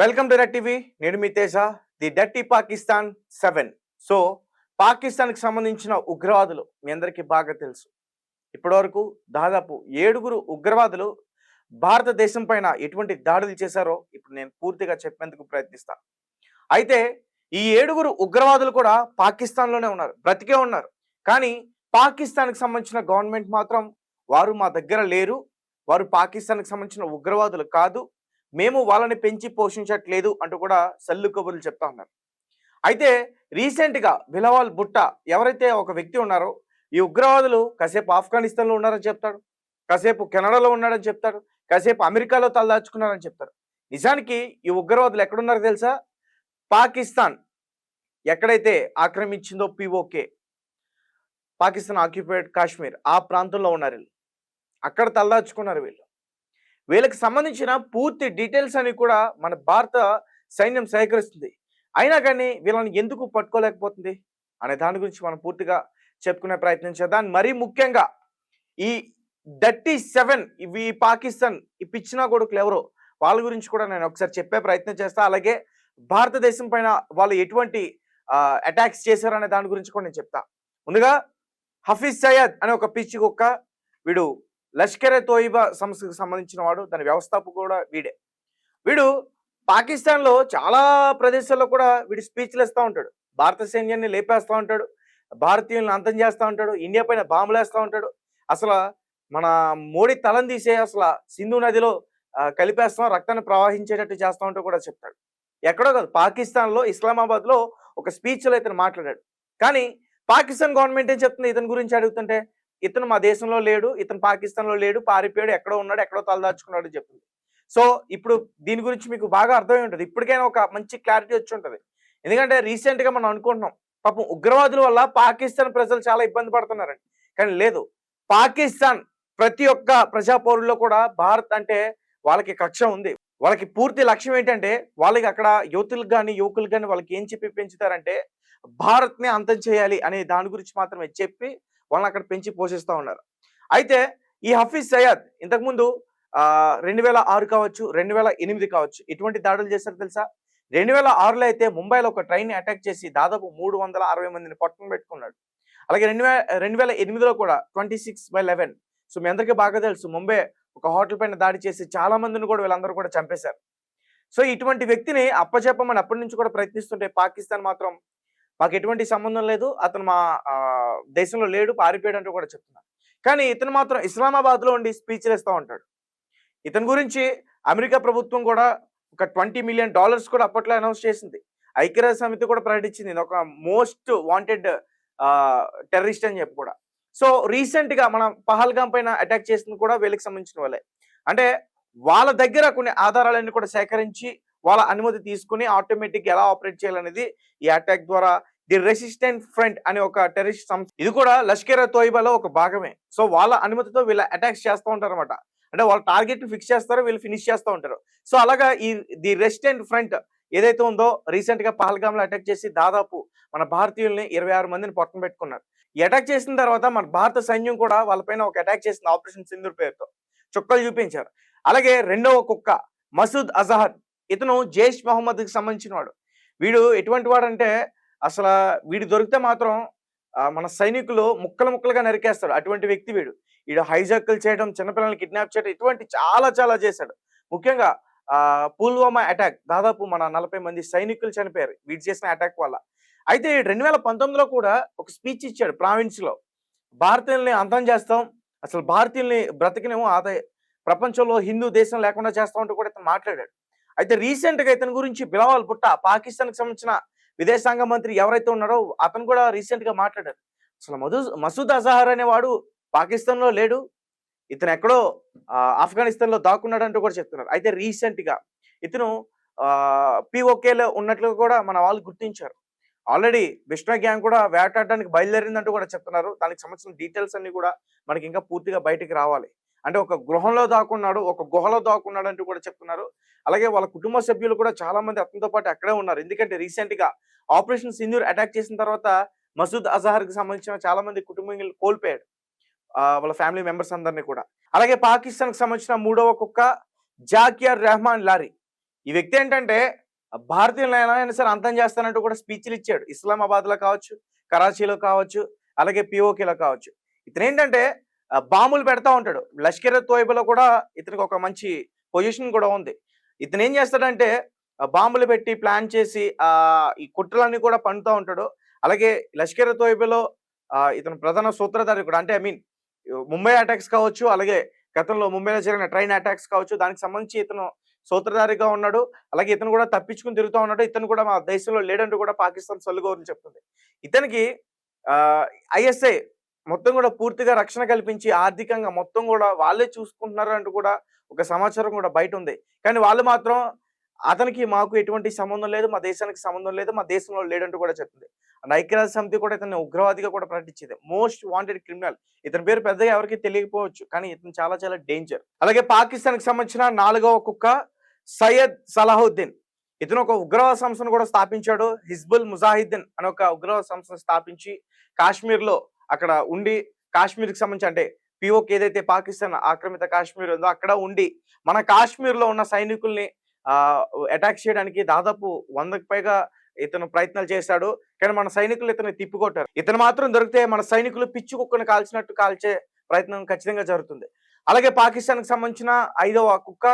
Welcome to red TV నేను మీ Teja the dirty Pakistan seven. So పాకిస్తాన్కి సంబంధించిన ఉగ్రవాదులు మీ అందరికీ బాగా తెలుసు. ఇప్పటివరకు దాదాపు ఏడుగురు ఉగ్రవాదులు భారతదేశం పైన ఎటువంటి దాడులు చేశారో ఇప్పుడు నేను పూర్తిగా చెప్పేందుకు ప్రయత్నిస్తాను అయితే ఈ ఏడుగురు ఉగ్రవాదులు కూడా పాకిస్తాన్లోనే ఉన్నారు బ్రతికే ఉన్నారు. కానీ పాకిస్తాన్కి సంబంధించిన గవర్నమెంట్ మాత్రం వారు మా దగ్గర లేరు. వారు పాకిస్తాన్కి సంబంధించిన ఉగ్రవాదులు కాదు. మేము వాళ్ళని పెంచి పోషించట్లేదు అంటూ కూడా సల్లు కబుర్లు చెప్తా ఉన్నారు. అయితే రీసెంట్గా బిలవాల్ బుట్ట ఎవరైతే ఒక వ్యక్తి ఉన్నారో ఈ ఉగ్రవాదులు కాసేపు ఆఫ్ఘనిస్తాన్లో ఉన్నారని చెప్తాడు కాసేపు కెనడాలో ఉన్నాడని చెప్తాడు కాసేపు అమెరికాలో తలదాచుకున్నారని చెప్తారు. నిజానికి ఈ ఉగ్రవాదులు ఎక్కడున్నారో తెలుసా? పాకిస్తాన్ ఎక్కడైతే ఆక్రమించిందో పిఓకే పాకిస్తాన్ ఆక్యుపైడ్ కాశ్మీర్ ఆ ప్రాంతంలో ఉన్నారు వీళ్ళు. అక్కడ తలదాచుకున్నారు వీళ్ళు. వీళ్ళకి సంబంధించిన పూర్తి డీటెయిల్స్ అని కూడా మన భారత సైన్యం సేకరిస్తుంది. అయినా కానీ వీళ్ళని ఎందుకు పట్టుకోలేకపోతుంది అనే దాని గురించి మనం పూర్తిగా చెప్పుకునే ప్రయత్నం చేద్దాం. మరీ ముఖ్యంగా ఈ థర్టీ సెవెన్ ఇవి పాకిస్తాన్ ఈ పిచ్చిన కొడుకులు ఎవరో వాళ్ళ గురించి కూడా నేను ఒకసారి చెప్పే ప్రయత్నం చేస్తా. అలాగే భారతదేశం పైన వాళ్ళు ఎటువంటి అటాక్స్ చేశారనే దాని గురించి కూడా నేను చెప్తా. ముందుగా హఫీజ్ సయ్యద్ అనే ఒక పిచ్చి కుక్క వీడు లష్కరే తోయిబా సంస్థకు సంబంధించిన వాడు దాని వ్యవస్థాపకు కూడా వీడే. వీడు పాకిస్తాన్లో చాలా ప్రదేశాల్లో కూడా వీడు స్పీచ్లు ఇస్తూ ఉంటాడు. భారత సైన్యాన్ని లేపేస్తూ ఉంటాడు. భారతీయులను అంతం చేస్తూ ఉంటాడు. ఇండియా పైన బాంబులు వేస్తూ ఉంటాడు. అసలు మన మోడీ తలం తీసే అసలు సింధు నదిలో కలిపేస్తాం రక్తాన్ని ప్రవహించేటట్టు చేస్తా ఉంటూ కూడా చెప్తాడు. ఎక్కడో కాదు పాకిస్తాన్లో ఇస్లామాబాద్లో ఒక స్పీచ్లో ఇతను మాట్లాడాడు. కానీ పాకిస్తాన్ గవర్నమెంట్ ఏం చెప్తుంది? ఇతని గురించి అడుగుతుంటే ఇతను మా దేశంలో లేడు ఇతను పాకిస్తాన్లో లేడు పారిపోయాడు ఎక్కడో ఉన్నాడు ఎక్కడో తలదాచుకున్నాడు అని చెప్తుంది సో ఇప్పుడు దీని గురించి మీకు బాగా అర్థమై ఉంటుంది. ఇప్పటికైనా ఒక మంచి క్లారిటీ వచ్చి ఉంటుంది. ఎందుకంటే రీసెంట్గా మనం అనుకుంటున్నాం పాపం ఉగ్రవాదుల వల్ల పాకిస్తాన్ ప్రజలు చాలా ఇబ్బంది పడుతున్నారండి. కానీ లేదు పాకిస్తాన్ ప్రతి ఒక్క ప్రజా పౌరుల్లో కూడా భారత్ అంటే వాళ్ళకి కక్ష ఉంది. వాళ్ళకి పూర్తి లక్ష్యం ఏంటంటే వాళ్ళకి అక్కడ యువతులకు కానీ యువకులకు కానీ వాళ్ళకి ఏం చెప్పి పెంచుతారంటే భారత్ని అంతం చేయాలి అనే దాని గురించి మాత్రమే చెప్పి వాళ్ళని అక్కడ పెంచి పోషిస్తూ ఉన్నారు. అయితే ఈ హఫీజ్ సయ్యద్ ఇంతకుముందు ఆ, రెండు వేల ఆరు కావచ్చు రెండు వేల ఎనిమిది కావచ్చు ఎటువంటి దాడులు చేశారు తెలుసా? రెండు వేల ఆరులో అయితే ముంబైలో ఒక ట్రైన్ అటాక్ చేసి దాదాపు మూడు వందల అరవై మందిని పట్టుకుని పెట్టుకున్నాడు. అలాగే రెండు వేల రెండు వేల ఎనిమిదిలో కూడా twenty six by eleven. So మీ అందరికీ బాగా తెలుసు ముంబై ఒక హోటల్ పైన దాడి చేసి చాలా మందిని కూడా వీళ్ళందరూ కూడా చంపేశారు. సో ఇటువంటి వ్యక్తిని అప్పచెప్పమని అప్పటి నుంచి కూడా ప్రయత్నిస్తుంటే పాకిస్తాన్ మాత్రం మాకు ఎటువంటి సంబంధం లేదు. అతను మా దేశంలో లేడు పారిపోయాడు అంటూ కూడా చెప్తున్నారు కానీ ఇతను మాత్రం ఇస్లామాబాద్లో ఉండి స్పీచ్లు ఇస్తూ ఉంటాడు. ఇతని గురించి అమెరికా ప్రభుత్వం కూడా ఒక ట్వంటీ మిలియన్ డాలర్స్ కూడా అప్పట్లో అనౌన్స్ చేసింది. ఐక్యరాజ్య సమితి కూడా ప్రకటించింది. ఇది ఒక మోస్ట్ వాంటెడ్ టెర్రరిస్ట్ అని చెప్పి కూడా. సో రీసెంట్గా మనం పహల్గాం పైన అటాక్ చేసింది కూడా వీళ్ళకి సంబంధించిన వాళ్ళే. అంటే వాళ్ళ దగ్గర కొన్ని ఆధారాలన్నీ కూడా సేకరించి వాళ్ళ అనుమతి తీసుకుని ఆటోమేటిక్ ఎలా ఆపరేట్ చేయాలనేది ఈ అటాక్ ద్వారా ది రెసిస్టెంట్ ఫ్రంట్ అనే ఒక టెర్రరిస్ట్ సంస్థ ఇది కూడా లష్కర్ తోయిబాలో ఒక భాగమే. సో వాళ్ళ అనుమతితో వీళ్ళ అటాక్స్ చేస్తూ ఉంటారు అనమాట అంటే వాళ్ళ టార్గెట్ ఫిక్స్ చేస్తారు వీళ్ళు ఫినిష్ చేస్తూ ఉంటారు. సో అలాగా ఈ ది రెసిస్టెంట్ ఫ్రంట్ ఏదైతే ఉందో రీసెంట్గా పహల్గామ్లో అటాక్ చేసి దాదాపు మన భారతీయుల్ని ఇరవై ఆరు మందిని పక్కన పెట్టుకున్నారు. ఈ అటాక్ చేసిన తర్వాత మన భారత సైన్యం కూడా వాళ్ళపైన ఒక అటాక్ చేసింది ఆపరేషన్ సింధూర్ పేరుతో. చుక్కలు చూపించారు. అలాగే రెండవ కుక్క మసూద్ అజహర్ ఇతను జైష్ మహమ్మద్కి సంబంధించిన వాడు వీడు ఎటువంటి వాడంటే అసలు వీడు దొరికితే మాత్రం మన సైనికులు ముక్కలు ముక్కలుగా నరికేస్తాడు. అటువంటి వ్యక్తి వీడు. వీడు హైజాక్లు చేయడం చిన్నపిల్లల్ని కిడ్నాప్ చేయడం ఇటువంటి చాలా చాలా చేశాడు. ముఖ్యంగా ఆ పుల్వామా అటాక్ దాదాపు మన నలభై మంది సైనికులు చనిపోయారు వీడు చేసిన అటాక్ వల్ల. అయితే రెండు వేల పంతొమ్మిదిలో కూడా ఒక స్పీచ్ ఇచ్చాడు ప్రావిన్స్లో భారతీయుల్ని అంతం చేస్తాం. అసలు భారతీయుల్ని బ్రతికినేమో ఆదాయ ప్రపంచంలో హిందూ దేశం లేకుండా చేస్తామంటూ కూడా ఇతను మాట్లాడాడు. అయితే రీసెంట్గా ఇతని గురించి బిలావల్ పుట్ట పాకిస్తాన్కి సంబంధించిన విదేశాంగ మంత్రి ఎవరైతే ఉన్నారో అతను కూడా రీసెంట్గా మాట్లాడారు. అసలు మధు మసూద్ అజహర్ అనేవాడు పాకిస్తాన్లో లేడు. ఇతను ఎక్కడో ఆఫ్ఘనిస్తాన్లో ఆఫ్ఘనిస్తాన్లో దాక్కున్నాడు అంటూ కూడా చెప్తున్నారు. అయితే రీసెంట్గా ఇతను పిఓకేలో ఉన్నట్లుగా కూడా మన వాళ్ళు గుర్తించారు. ఆల్రెడీ విష్ణు గ్యాంగ్ కూడా వేటాడడానికి బయలుదేరిందంటూ కూడా చెప్తున్నారు. దానికి సంబంధించిన డీటెయిల్స్ అన్ని కూడా మనకి ఇంకా పూర్తిగా బయటికి రావాలి. అంటే ఒక గృహంలో దాక్కున్నాడు ఒక గుహలో దాక్కున్నాడు అంటూ కూడా చెప్తున్నారు. అలాగే వాళ్ళ కుటుంబ సభ్యులు కూడా చాలా మంది అతనితో పాటు అక్కడే ఉన్నారు. ఎందుకంటే రీసెంట్గా ఆపరేషన్ సింధూర్ అటాక్ చేసిన తర్వాత మసూద్ అజహర్కి సంబంధించిన చాలా మంది కుటుంబీకులు కోల్పోయాడు వాళ్ళ ఫ్యామిలీ మెంబర్స్ అందరినీ కూడా. అలాగే పాకిస్తాన్కి సంబంధించిన మూడవ కుక్క జాకియర్ రెహమాన్ లారీ. ఈ వ్యక్తి ఏంటంటే భారతీయులను ఎలా అయినా సరే అంతం చేస్తానంటూ కూడా స్పీచ్లు ఇచ్చాడు. ఇస్లామాబాద్లో కావచ్చు కరాచీలో కావచ్చు అలాగే పిఓకేలో కావచ్చు. ఇతను ఏంటంటే బాంబులు పెడతా ఉంటాడు. లష్కర్ తోయబులో కూడా ఇతనికి ఒక మంచి పొజిషన్ కూడా ఉంది. ఇతను ఏం చేస్తాడంటే బాంబులు పెట్టి ప్లాన్ చేసి ఆ ఈ కుట్రలన్నీ కూడా పండుతూ ఉంటాడు. అలాగే లష్కర్ తోయబులో ఇతను ప్రధాన సూత్రధారి కూడా అంటే ఐ మీన్ ముంబై అటాక్స్ కావచ్చు అలాగే గతంలో ముంబైలో జరిగిన ట్రైన్ అటాక్స్ కావచ్చు దానికి సంబంధించి ఇతను సూత్రధారిగా ఉన్నాడు. అలాగే ఇతను కూడా తప్పించుకుని తిరుగుతూ ఉన్నాడు. ఇతను కూడా మా దేశంలో లేడంటూ కూడా పాకిస్తాన్ సొల్లుగోరని చెప్తుంది. ఇతనికి ఐఎస్ఐ మొత్తం కూడా పూర్తిగా రక్షణ కల్పించి ఆర్థికంగా మొత్తం కూడా వాళ్ళే చూసుకుంటున్నారు అంటూ కూడా ఒక సమాచారం కూడా బయట ఉంది. కానీ వాళ్ళు మాత్రం అతనికి మాకు ఎటువంటి సంబంధం లేదు మా దేశానికి సంబంధం లేదు మా దేశంలో లేడంటూ కూడా చెప్తుంది. అండ్ ఐక్యరాజ్య సమితి కూడా ఇతన్ని ఉగ్రవాదిగా కూడా ప్రకటించింది. Most wanted criminal. ఇతని పేరు పెద్దగా ఎవరికి తెలియకపోవచ్చు కానీ ఇతను చాలా చాలా డేంజర్. అలాగే పాకిస్తాన్కి సంబంధించిన నాలుగవ కుక్క సయ్యద్ సలాహుద్దీన్. ఇతను ఒక ఉగ్రవాద సంస్థను కూడా స్థాపించాడు. హిజ్బుల్ ముజాహిద్దీన్ అనే ఒక ఉగ్రవాద సంస్థను స్థాపించి కాశ్మీర్లో అక్కడ ఉండి కాశ్మీర్కి సంబంధించి అంటే పిఓకి ఏదైతే పాకిస్తాన్ ఆక్రమిత కాశ్మీర్ ఉందో అక్కడ ఉండి మన కాశ్మీర్లో ఉన్న సైనికుల్ని ఆ అటాక్ చేయడానికి దాదాపు వందకు పైగా ఇతను ప్రయత్నాలు చేశాడు. కానీ మన సైనికులు ఇతను తిప్పికొట్టారు. ఇతను మాత్రం దొరికితే మన సైనికులు పిచ్చి కుక్కను కాల్చినట్టు కాల్చే ప్రయత్నం ఖచ్చితంగా జరుగుతుంది. అలాగే పాకిస్తాన్కి సంబంధించిన ఐదవ కుక్క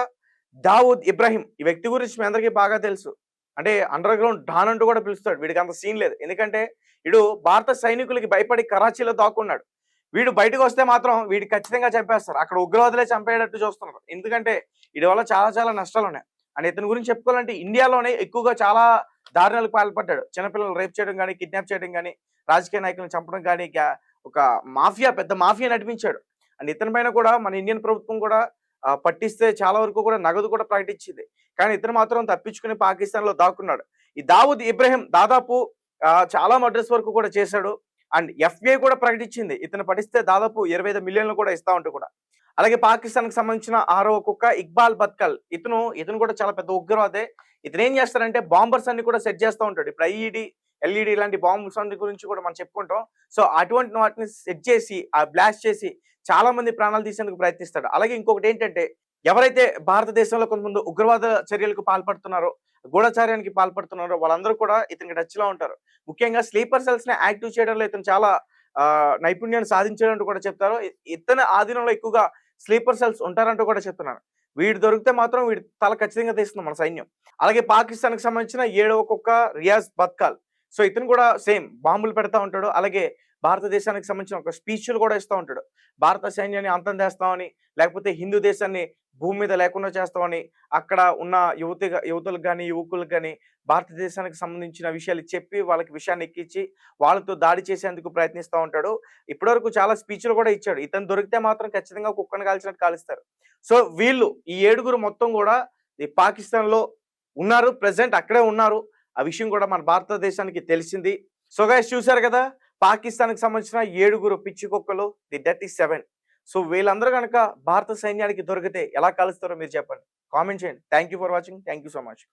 దావూద్ ఇబ్రాహిం. ఈ వ్యక్తి గురించి మీ అందరికీ బాగా తెలుసు. అంటే అండర్ గ్రౌండ్ డాన్ అంటూ కూడా పిలుస్తాడు. వీడికి అంత సీన్ లేదు. ఎందుకంటే వీడు భారత సైనికులకి భయపడి కరాచీలో దాక్కున్నాడు. వీడు బయటకు వస్తే మాత్రం వీడు ఖచ్చితంగా చంపేస్తారు. అక్కడ ఉగ్రవాదులే చంపేటట్టు చూస్తున్నారు. ఎందుకంటే వీడి వల్ల చాలా చాలా నష్టాలు ఉన్నాయి అండ్ ఇతని గురించి చెప్పుకోవాలంటే ఇండియాలోనే ఎక్కువగా చాలా దారుణాలకు పాల్పడ్డాడు. చిన్నపిల్లలు రేప్ చేయడం కానీ కిడ్నాప్ చేయడం కానీ రాజకీయ నాయకులను చంపడం కానీ గ్యా- ఒక మాఫియా పెద్ద మాఫియా నడిపించాడు. అండ్ ఇతని పైన కూడా మన ఇండియన్ ప్రభుత్వం కూడా పట్టిస్తే చాలా వరకు కూడా నగదు కూడా ప్రకటించింది. కానీ ఇతను మాత్రం తప్పించుకుని పాకిస్తాన్లో దాక్కున్నాడు. ఈ దావూద్ ఇబ్రహీం దాదాపు చాలా మర్డర్స్ వరకు కూడా చేశాడు. అండ్ ఎఫ్బిఐ కూడా ప్రకటించింది. ఇతను పఠిస్తే దాదాపు ఇరవై ఐదు మిలియన్లు కూడా ఇస్తా ఉంటూ కూడా. అలాగే పాకిస్తాన్కి సంబంధించిన ఆరో కుక్క ఇక్బాల్ బత్కల్. ఇతను ఇతను కూడా చాలా పెద్ద ఉగ్రవాదే ఇతను ఏం చేస్తారంటే బాంబర్స్ అన్ని కూడా సెట్ చేస్తూ ఉంటాడు. ఇప్పుడు ఐఈడి ఎల్ఈడి ఇలాంటి బాంబర్స్ అన్ని గురించి కూడా మనం చెప్పుకుంటాం. సో అటువంటి వాటిని సెట్ చేసి ఆ బ్లాస్ట్ చేసి చాలా మంది ప్రాణాలు తీసేందుకు ప్రయత్నిస్తాడు. అలాగే ఇంకొకటి ఏంటంటే ఎవరైతే భారతదేశంలో కొంతమంది ఉగ్రవాద చర్యలకు పాల్పడుతున్నారో గూఢచార్యానికి పాల్పడుతున్నారో. వాళ్ళందరూ కూడా ఇతనికి టచ్లో ఉంటారు. ముఖ్యంగా స్లీపర్ సెల్స్ని యాక్టివ్ చేయడంలో ఇతను చాలా నైపుణ్యాన్ని సాధించాడంటూ కూడా చెప్తారు. ఇతని ఆధీనంలో ఎక్కువగా స్లీపర్ సెల్స్ ఉంటారంటూ కూడా చెప్తున్నారు. వీడు దొరికితే మాత్రం వీడి తల ఖచ్చితంగా తీస్తుంది మన సైన్యం. అలాగే పాకిస్తాన్కి సంబంధించిన ఏడవ కుక్క రియాజ్ బత్కాల్. సో ఇతను కూడా సేమ్ బాంబులు పెడతా ఉంటాడు. అలాగే భారతదేశానికి సంబంధించిన ఒక స్పీచ్లు కూడా ఇస్తూ ఉంటాడు. భారత సైన్యాన్ని అంతం చేస్తామని లేకపోతే హిందూ దేశాన్ని భూమి మీద లేకుండా చేస్తామని అక్కడ ఉన్న యువతి యువతులకు కానీ యువకులకు కానీ భారతదేశానికి సంబంధించిన విషయాలు చెప్పి వాళ్ళకి విషయాన్ని ఎక్కించి వాళ్ళతో దాడి చేసేందుకు ప్రయత్నిస్తూ ఉంటాడు. ఇప్పటివరకు చాలా స్పీచ్లు కూడా ఇచ్చాడు. ఇతను దొరికితే మాత్రం ఖచ్చితంగా కుక్కను కాల్చినట్టు కాలుస్తారు. సో వీళ్ళు ఈ ఏడుగురు మొత్తం కూడా ఈ పాకిస్తాన్లో ఉన్నారు ప్రెసెంట్ అక్కడే ఉన్నారు. ఆ విషయం కూడా మన భారతదేశానికి తెలిసింది. సో గైస్ చూశారు కదా? పాకిస్తాన్కి సంబంధించిన ఏడుగురు పిచ్చి కుక్కలు ది డర్టీ సెవెన్. సో వీళ్ళందరూ కనుక భారత సైన్యానికి దొరికితే ఎలా కలుస్తారో మీరు చెప్పండి. కామెంట్ చేయండి. Thank you for watching. Thank you so much.